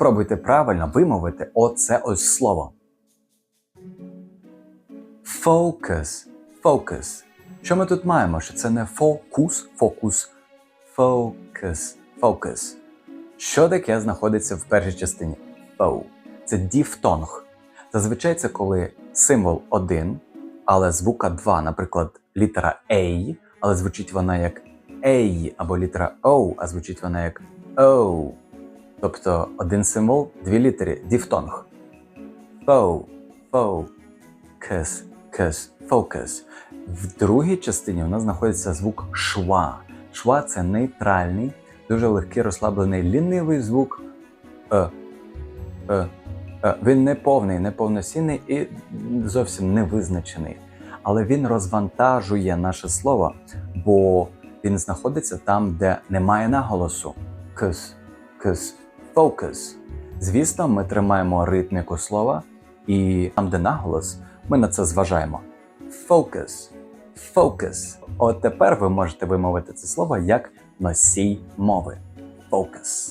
спробуйте правильно вимовити оце ось слово. Focus. Focus. Що ми тут маємо? Що це не фокус, фокус. Focus. Focus. Що таке знаходиться в першій частині? Фоу. Це діфтонг. Зазвичай це коли символ один, але звука два, наприклад, літера A, але звучить вона як A, або літера O, а звучить вона як O. Тобто один символ, дві літери, діфтонг. Фоу, фоу, кес, кес, фокус. В другій частині у нас знаходиться звук шва. Шва це нейтральний, дуже легкий, розслаблений, лінивий звук. Е, е, е. Він не повний, не повноцінний і зовсім не визначений. Але він розвантажує наше слово, бо він знаходиться там, де немає наголосу. Кс, кс, фокус. Звісно, ми тримаємо ритміку слова, і там, де наголос, ми на це зважаємо. Focus. Focus. От тепер ви можете вимовити це слово як носій мови. Focus.